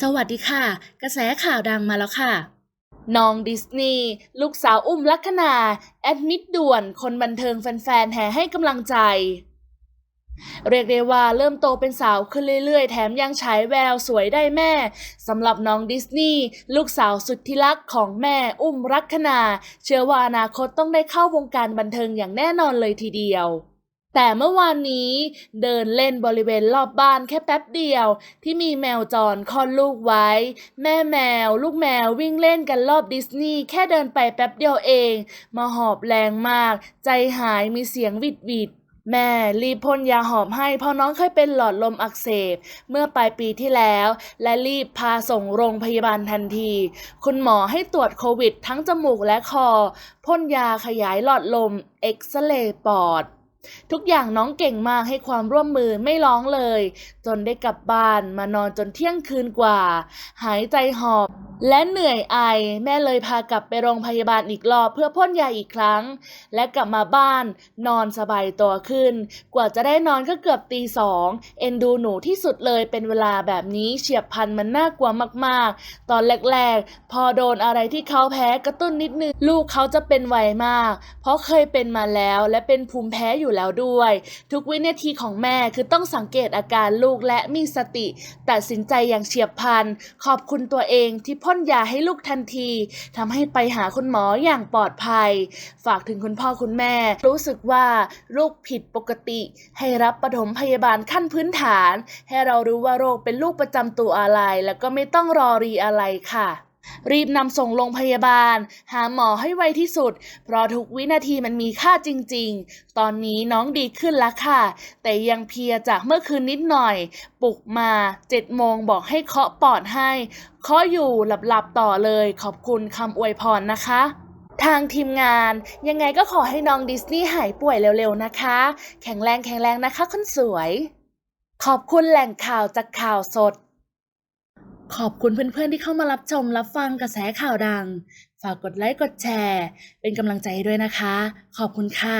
สวัสดีค่ะ กระแสข่าวดังมาแล้วค่ะ น้องดิสนีย์ลูกสาวอุ้มลักษณา แอดมิดด่วน คนบันเทิงแฟนๆ แห่ให้กำลังใจ เรียกได้ว่าเริ่มโตเป็นสาวขึ้นเรื่อยๆ แถมยังฉายแววสวยได้แม่สำหรับน้องดิสนีย์ลูกสาวสุดที่รักของแม่อุ้มลักษณา เชื่อว่าอนาคตต้องได้เข้าวงการบันเทิงอย่างแน่นอนเลยทีเดียว แต่เมื่อวานนี้เดินเล่นบริเวณรอบบ้านแค่แป๊บเดียว ที่มีแมวจรคลอดลูกไว้ แม่แมว ลูกแมววิ่งเล่นกันรอบดิสนีย์แค่เดินไปแป๊บเดียวเอง มาหอบแรงมาก ใจหายมีเสียงวิดวิดแม่รีบพ่นยาหอมให้เพราะน้องเคยเป็นหลอดลมอักเสบ เมื่อปลายปีที่แล้ว และรีบพาส่งโรงพยาบาลทันที คุณหมอให้ตรวจโควิด ทั้งจมูกและคอพ่นยาขยายหลอดลมเอ็กซเรย์ปอด ทุกอย่างน้องเก่งมากให้ความร่วมมือไม่ร้องเลย จนได้กลับบ้านมานอนจนเที่ยงคืนกว่า หายใจหอบ และเหนื่อยไอ แม่เลยพากลับไปโรงพยาบาลอีกรอบเพื่อพ่นยาอีกครั้ง และกลับมาบ้าน นอนสบายตัวขึ้น กว่าจะได้นอนก็เกือบตีสองเอ็นดูหนูที่สุดเลยเป็นเวลาแบบนี้เฉียบพันมันน่ากลัวมากๆ ตอนแรกๆ พอโดนอะไรที่เขาแพ้กระตุ้นนิดนึงลูกเขาจะเป็นไวมาก เพราะเคยเป็นมาแล้วและเป็นภูมิแพ้อยู่แล้วด้วย ทุกวินาทีของแม่คือต้องสังเกตอาการลูกและมีสติ ตัดสินใจอย่างเฉียบพลัน ขอบคุณตัวเองที่พ่นยาให้ลูกทันทีทำให้ไปหาคุณหมออย่างปลอดภัย ฝากถึงคุณพ่อคุณแม่ รู้สึกว่าลูกผิดปกติ ให้รับปฐมพยาบาลขั้นพื้นฐาน ให้เรารู้ว่าโรคเป็นลูกประจำตัวอะไร แล้วก็ไม่ต้องรอรีอะไรค่ะ รีบนำส่งโรงพยาบาล หาหมอให้ไวที่สุด เพราะทุกวินาทีมันมีค่าจริงๆ ตอนนี้น้องดีขึ้นแล้วค่ะ แต่ยังเพียจากเมื่อคืนนิดหน่อย ปลุกมาเจ็ดโมงบอกให้เคาะปอดให้เคาะอยู่หลับๆต่อเลย ขอบคุณคำอวยพรนะคะทางทีมงานยังไงก็ขอให้น้องดิสนีย์หายป่วยเร็วๆนะคะ แข็งแรงแข็งแรงนะคะคนสวย ขอบคุณแหล่งข่าวจากข่าวสด ขอบคุณเพื่อนๆที่เข้ามารับชมรับฟังกระแสข่าวดัง ฝากกดไลค์กดแชร์ เป็นกำลังใจด้วยนะคะ ขอบคุณค่ะ